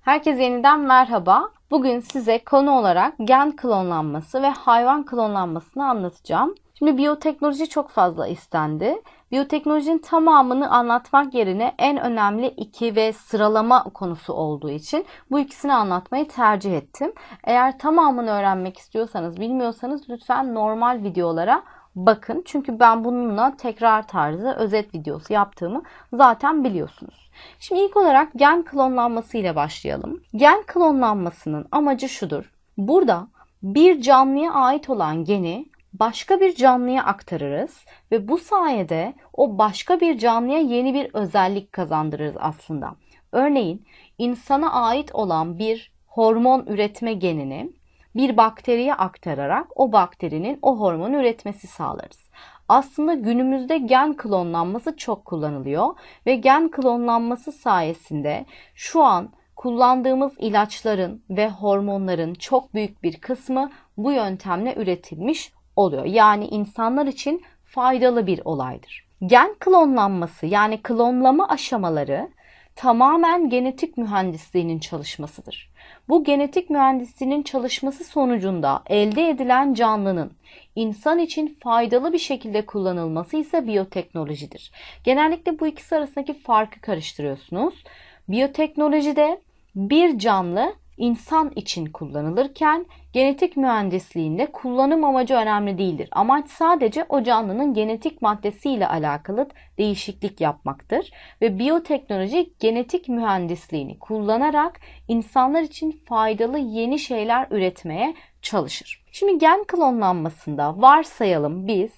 Herkese yeniden merhaba. Bugün size konu olarak gen klonlanması ve hayvan klonlanmasını anlatacağım. Şimdi biyoteknoloji çok fazla istendi. Biyoteknolojinin tamamını anlatmak yerine en önemli iki ve sıralama konusu olduğu için bu ikisini anlatmayı tercih ettim. Eğer tamamını öğrenmek istiyorsanız, bilmiyorsanız lütfen normal videolara bakın. Çünkü ben bununla tekrar tarzı özet videosu yaptığımı zaten biliyorsunuz. Şimdi ilk olarak gen klonlanması ile başlayalım. Gen klonlanmasının amacı şudur. Burada bir canlıya ait olan geni başka bir canlıya aktarırız ve bu sayede o başka bir canlıya yeni bir özellik kazandırırız aslında. Örneğin insana ait olan bir hormon üretme genini bir bakteriye aktararak o bakterinin o hormonu üretmesi sağlarız. Aslında günümüzde gen klonlanması çok kullanılıyor ve gen klonlanması sayesinde şu an kullandığımız ilaçların ve hormonların çok büyük bir kısmı bu yöntemle üretilmiş oluyor. Yani insanlar için faydalı bir olaydır. Gen klonlanması yani klonlama aşamaları tamamen genetik mühendisliğinin çalışmasıdır. Bu genetik mühendisliğinin çalışması sonucunda elde edilen canlının insan için faydalı bir şekilde kullanılması ise biyoteknolojidir. Genellikle bu ikisi arasındaki farkı karıştırıyorsunuz. Biyoteknolojide bir canlı insan için kullanılırken genetik mühendisliğinde kullanım amacı önemli değildir. Amaç sadece o canlının genetik maddesiyle alakalı değişiklik yapmaktır ve biyoteknoloji genetik mühendisliğini kullanarak insanlar için faydalı yeni şeyler üretmeye çalışır. Şimdi gen klonlanmasında varsayalım biz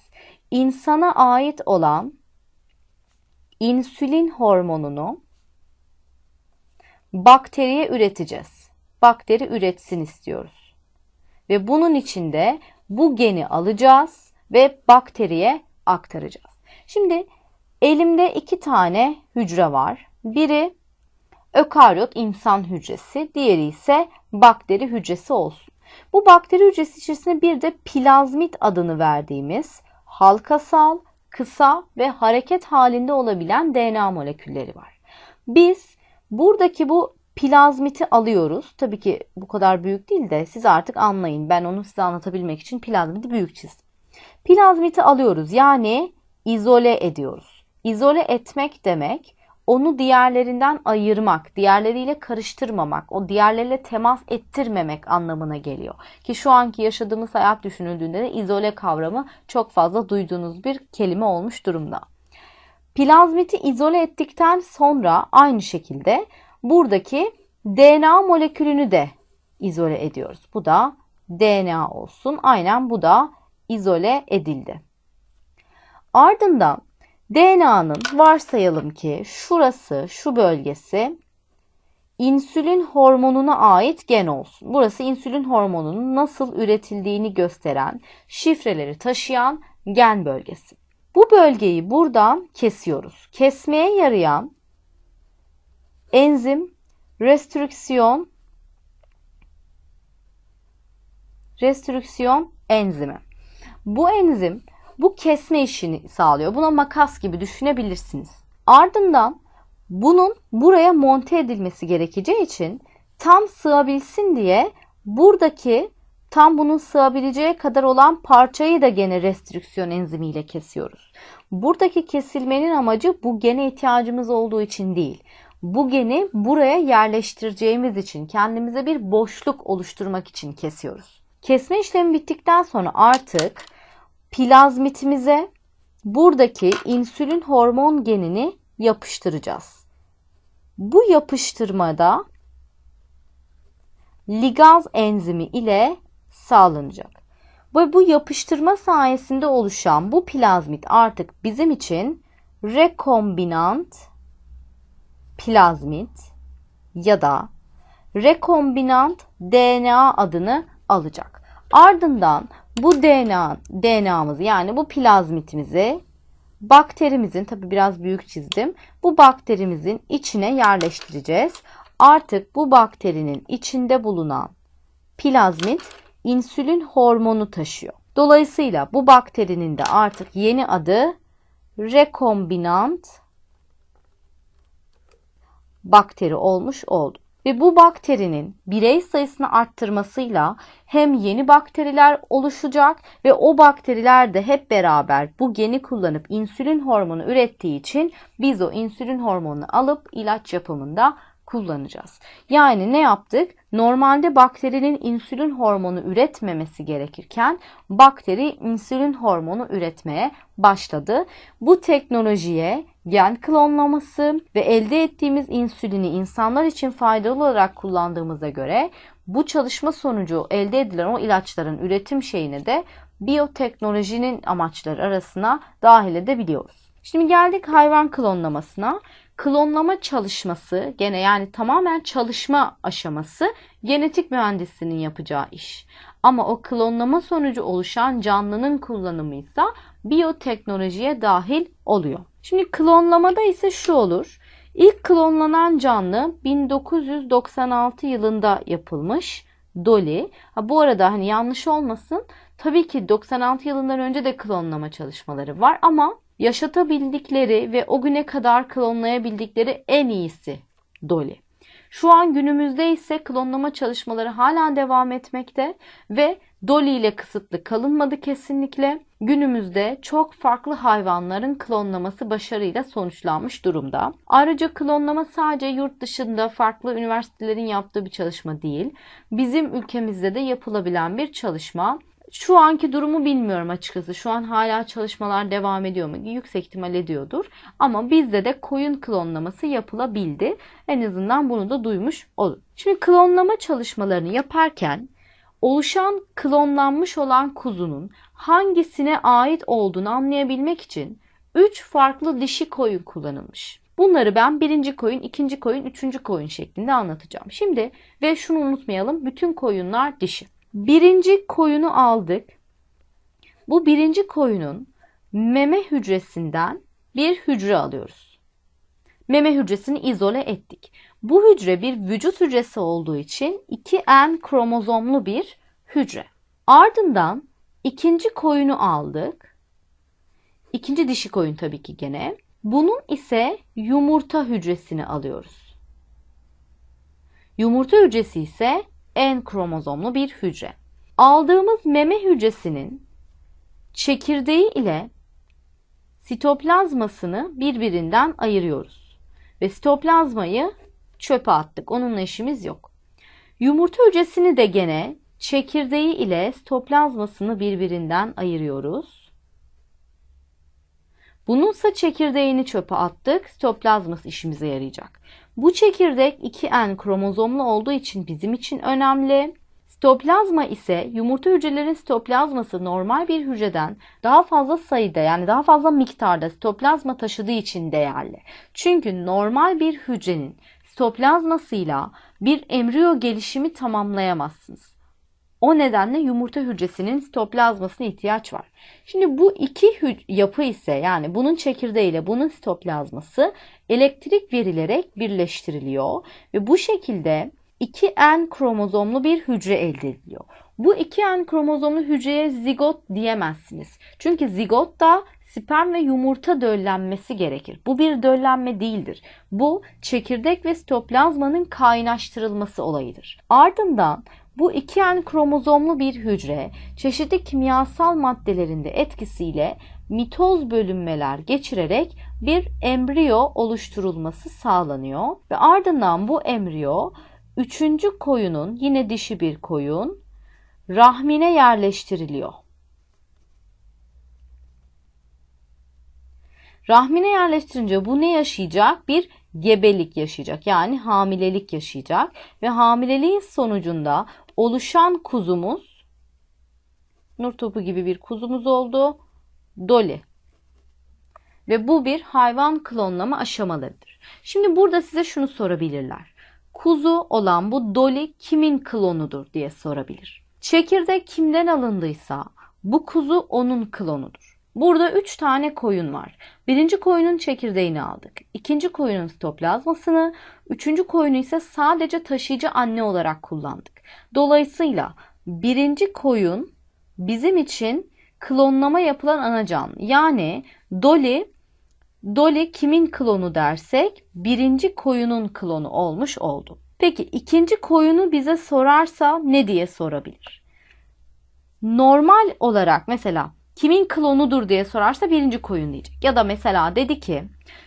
insana ait olan insülin hormonunu bakteriye üreteceğiz. Bakteri üretsin istiyoruz. Ve bunun için de bu geni alacağız ve bakteriye aktaracağız. Şimdi elimde iki tane hücre var. Biri ökaryot insan hücresi, diğeri ise bakteri hücresi olsun. Bu bakteri hücresi içerisinde bir de plazmit adını verdiğimiz halkasal, kısa ve hareket halinde olabilen DNA molekülleri var. Biz buradaki bu plazmiti alıyoruz. Tabii ki bu kadar büyük değil de siz artık anlayın. Ben onu size anlatabilmek için plazmiti büyük çizdim. Plazmiti alıyoruz yani izole ediyoruz. İzole etmek demek onu diğerlerinden ayırmak, diğerleriyle karıştırmamak, o diğerleriyle temas ettirmemek anlamına geliyor. Ki şu anki yaşadığımız hayat düşünüldüğünde de izole kavramı çok fazla duyduğunuz bir kelime olmuş durumda. Plazmiti izole ettikten sonra aynı şekilde buradaki DNA molekülünü de izole ediyoruz. Bu da DNA olsun. Aynen bu da izole edildi. Ardından DNA'nın varsayalım ki şurası, şu bölgesi insülin hormonuna ait gen olsun. Burası insülin hormonunun nasıl üretildiğini gösteren, şifreleri taşıyan gen bölgesi. Bu bölgeyi buradan kesiyoruz. Kesmeye yarayan enzim restrüksiyon restrüksiyon enzimi. Bu enzim bu kesme işini sağlıyor. Buna makas gibi düşünebilirsiniz. Ardından bunun buraya monte edilmesi gerekeceği için tam sığabilsin diye buradaki tam bunun sığabileceği kadar olan parçayı da gene restrüksiyon enzimiyle kesiyoruz. Buradaki kesilmenin amacı bu gene ihtiyacımız olduğu için değil. Bu geni buraya yerleştireceğimiz için kendimize bir boşluk oluşturmak için kesiyoruz. Kesme işlemi bittikten sonra artık plazmitimize buradaki insülin hormon genini yapıştıracağız. Bu yapıştırmada ligaz enzimi ile sağlanacak. Ve bu yapıştırma sayesinde oluşan bu plazmit artık bizim için rekombinant plazmit ya da rekombinant DNA adını alacak. Ardından bu DNA DNA'mız yani bu plazmitimizi bakterimizin tabi biraz büyük çizdim. Bu bakterimizin içine yerleştireceğiz. Artık bu bakterinin içinde bulunan plazmit insülin hormonu taşıyor. Dolayısıyla bu bakterinin de artık yeni adı rekombinant bakteri olmuş oldu. Ve bu bakterinin birey sayısını arttırmasıyla hem yeni bakteriler oluşacak ve o bakteriler de hep beraber bu geni kullanıp insülin hormonu ürettiği için biz o insülin hormonunu alıp ilaç yapımında kullanacağız. Yani ne yaptık? Normalde bakterinin insülin hormonu üretmemesi gerekirken bakteri insülin hormonu üretmeye başladı. Bu teknolojiye gen klonlaması ve elde ettiğimiz insülini insanlar için faydalı olarak kullandığımıza göre bu çalışma sonucu elde edilen o ilaçların üretim şeyini de biyoteknolojinin amaçları arasına dahil edebiliyoruz. Şimdi geldik hayvan klonlamasına. Klonlama çalışması gene yani tamamen çalışma aşaması genetik mühendisinin yapacağı iş. Ama o klonlama sonucu oluşan canlının kullanımı ise biyoteknolojiye dahil oluyor. Şimdi klonlamada ise şu olur. İlk klonlanan canlı 1996 yılında yapılmış. Dolly. Ha, bu arada hani yanlış olmasın. Tabii ki 96 yılından önce de klonlama çalışmaları var ama yaşatabildikleri ve o güne kadar klonlayabildikleri en iyisi Dolly. Şu an günümüzde ise klonlama çalışmaları hala devam etmekte ve Dolly ile kısıtlı kalınmadı kesinlikle. Günümüzde çok farklı hayvanların klonlaması başarıyla sonuçlanmış durumda. Ayrıca klonlama sadece yurt dışında farklı üniversitelerin yaptığı bir çalışma değil. Bizim ülkemizde de yapılabilen bir çalışma. Şu anki durumu bilmiyorum açıkçası. Şu an hala çalışmalar devam ediyor mu? Yüksek ihtimal ediyordur. Ama bizde de koyun klonlaması yapılabildi. En azından bunu da duymuş olun. Şimdi klonlama çalışmalarını yaparken oluşan klonlanmış olan kuzunun hangisine ait olduğunu anlayabilmek için 3 farklı dişi koyun kullanılmış. Bunları ben birinci koyun, ikinci koyun, üçüncü koyun şeklinde anlatacağım. Şimdi ve şunu unutmayalım bütün koyunlar dişi. Birinci koyunu aldık. Bu birinci koyunun meme hücresinden bir hücre alıyoruz. Meme hücresini izole ettik. Bu hücre bir vücut hücresi olduğu için 2N kromozomlu bir hücre. Ardından ikinci koyunu aldık. İkinci dişi koyun tabii ki gene. Bunun ise yumurta hücresini alıyoruz. Yumurta hücresi ise N kromozomlu bir hücre. Aldığımız meme hücresinin çekirdeği ile sitoplazmasını birbirinden ayırıyoruz. Ve sitoplazmayı çöpe attık. Onunla işimiz yok. Yumurta hücresini de gene çekirdeği ile sitoplazmasını birbirinden ayırıyoruz. Bununsa çekirdeğini çöpe attık. Sitoplazması işimize yarayacak. Bu çekirdek 2N kromozomlu olduğu için bizim için önemli. Sitoplazma ise yumurta hücrelerin sitoplazması normal bir hücreden daha fazla sayıda yani daha fazla miktarda sitoplazma taşıdığı için değerli. Çünkü normal bir hücrenin sitoplazmasıyla bir embriyo gelişimi tamamlayamazsınız. O nedenle yumurta hücresinin sitoplazmasına ihtiyaç var. Şimdi bu iki yapı ise yani bunun çekirdeğiyle bunun sitoplazması elektrik verilerek birleştiriliyor ve bu şekilde 2N kromozomlu bir hücre elde ediliyor. Bu 2N kromozomlu hücreye zigot diyemezsiniz. Çünkü zigot da sperm ve yumurta döllenmesi gerekir. Bu bir döllenme değildir. Bu çekirdek ve sitoplazmanın kaynaştırılması olayıdır. Ardından bu 2N kromozomlu bir hücre çeşitli kimyasal maddelerin de etkisiyle mitoz bölünmeler geçirerek bir embriyo oluşturulması sağlanıyor ve ardından bu embriyo üçüncü koyunun yine dişi bir koyun rahmine yerleştiriliyor. Rahmine yerleştirince bu ne yaşayacak? Bir gebelik yaşayacak. Yani hamilelik yaşayacak ve hamileliğin sonucunda oluşan kuzumuz nur topu gibi bir kuzumuz oldu. Dolly. Ve bu bir hayvan klonlama aşamalarıdır. Şimdi burada size şunu sorabilirler. Kuzu olan bu Dolly kimin klonudur diye sorabilir. Çekirdek kimden alındıysa bu kuzu onun klonudur. Burada 3 tane koyun var. Birinci koyunun çekirdeğini aldık. İkinci koyunun sitoplazmasını, üçüncü koyunu ise sadece taşıyıcı anne olarak kullandık. Dolayısıyla birinci koyun bizim için klonlama yapılan ana canlı. Yani Dolly, Dolly kimin klonu dersek birinci koyunun klonu olmuş oldu. Peki ikinci koyunu bize sorarsa ne diye sorabilir? Normal olarak mesela kimin klonudur diye sorarsa birinci koyun diyecek. Ya da mesela dedi ki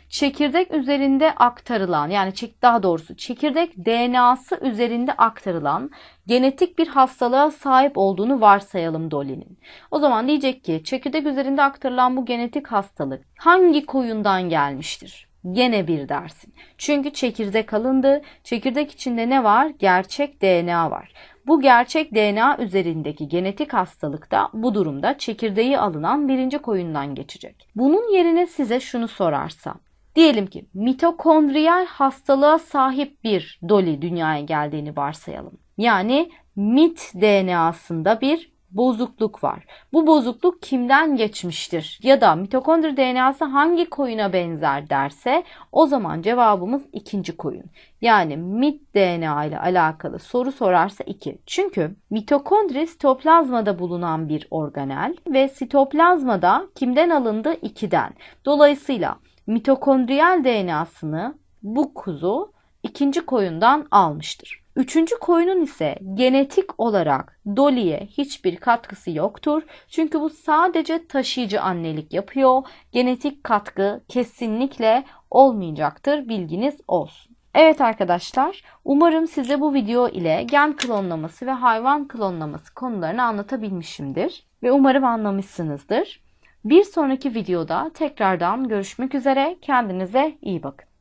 çekirdek üzerinde aktarılan yani daha doğrusu çekirdek DNA'sı üzerinde aktarılan genetik bir hastalığa sahip olduğunu varsayalım Dolly'nin. O zaman diyecek ki çekirdek üzerinde aktarılan bu genetik hastalık hangi koyundan gelmiştir? Gene bir dersin. Çünkü çekirdek alındı. Çekirdek içinde ne var? Gerçek DNA var. Bu gerçek DNA üzerindeki genetik hastalık da bu durumda çekirdeği alınan birinci koyundan geçecek. Bunun yerine size şunu sorarsa. Diyelim ki mitokondriyal hastalığa sahip bir Dolly dünyaya geldiğini varsayalım. Yani MIT DNA'sında bir bozukluk var. Bu bozukluk kimden geçmiştir? Ya da mitokondri DNA'sı hangi koyuna benzer derse o zaman cevabımız ikinci koyun. Yani mit DNA ile alakalı soru sorarsa 2. Çünkü mitokondri sitoplazmada bulunan bir organel ve sitoplazmada kimden alındı? 2'den. Dolayısıyla mitokondriyal DNA'sını bu kuzu ikinci koyundan almıştır. Üçüncü koyunun ise genetik olarak Dolly'e hiçbir katkısı yoktur. Çünkü bu sadece taşıyıcı annelik yapıyor. Genetik katkı kesinlikle olmayacaktır. Bilginiz olsun. Evet arkadaşlar, umarım size bu video ile gen klonlaması ve hayvan klonlaması konularını anlatabilmişimdir ve umarım anlamışsınızdır. Bir sonraki videoda tekrardan görüşmek üzere. Kendinize iyi bakın.